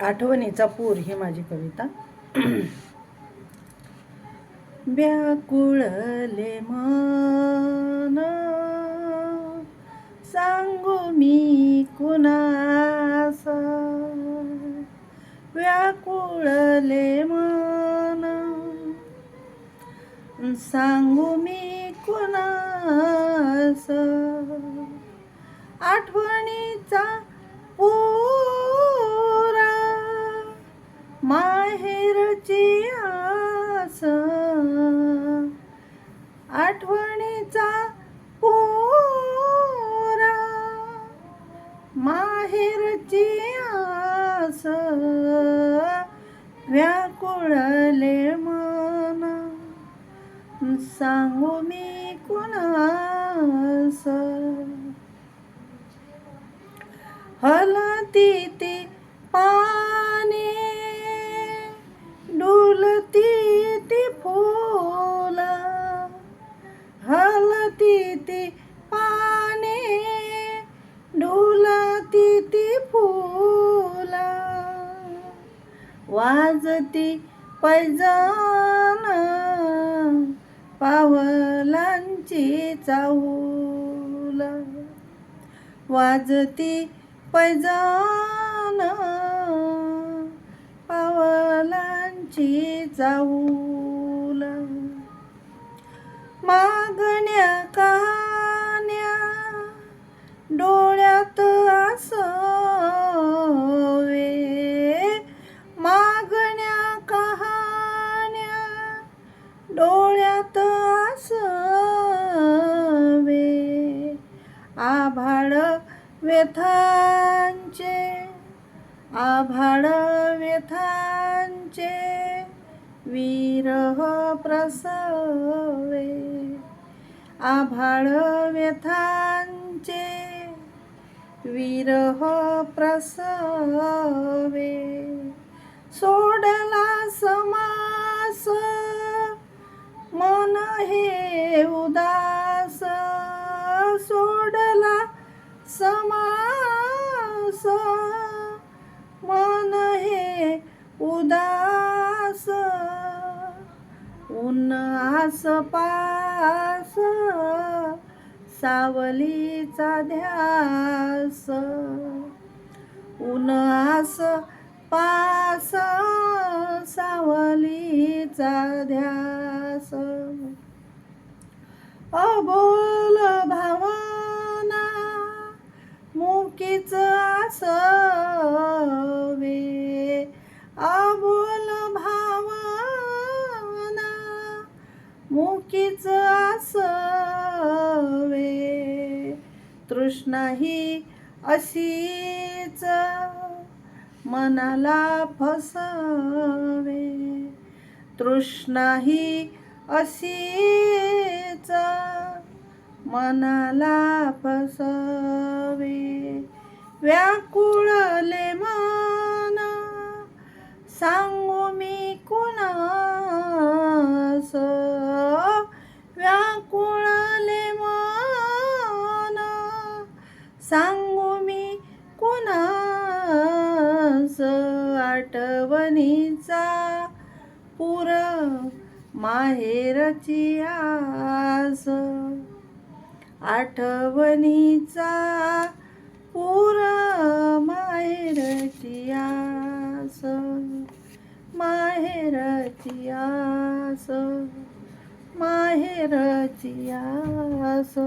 आठवणीचा पूर ही माझी कविता. व्याकुळले मन. सांगू मी कुणास? व्याकुळले मन. सांगू मी कुणास? आठवणीचा पूर आठवणीचा पोरा माहेरची आस व्याकुळले मन. सांगू मी कुणास? हलती ती पा हलती ती पाने डुलती ती फुला. वाजती पैजान पावलांची चाऊल. वाजती पैजान पावलांची चाहूल मागण्या कान्या डोळ्यात आसवे मागण्या कहाण्या डोळ्यात आसवे आभाळ व्यथांचे आभाळ व्यथांचे विरह प्रसवे. आभाळ व्यथांचे विरह प्रसवे. सोडला समास मन हे उदास. सोडला समास मन हे उदास. ऊन आसपास सावलीचा ध्यास. ऊन आस पास सावलीचा ध्यास. अबोल मुकीच आसवे तृष्णा ही अशीच मनाला फसवे. तृष्णा ही अशीच मनाला फसवे. व्याकुळले मन सांग आठवणीचा पुर माहेरची आस. आठवणीचा पुर माहेरची आस. माहेरची आस. माहेरची आस.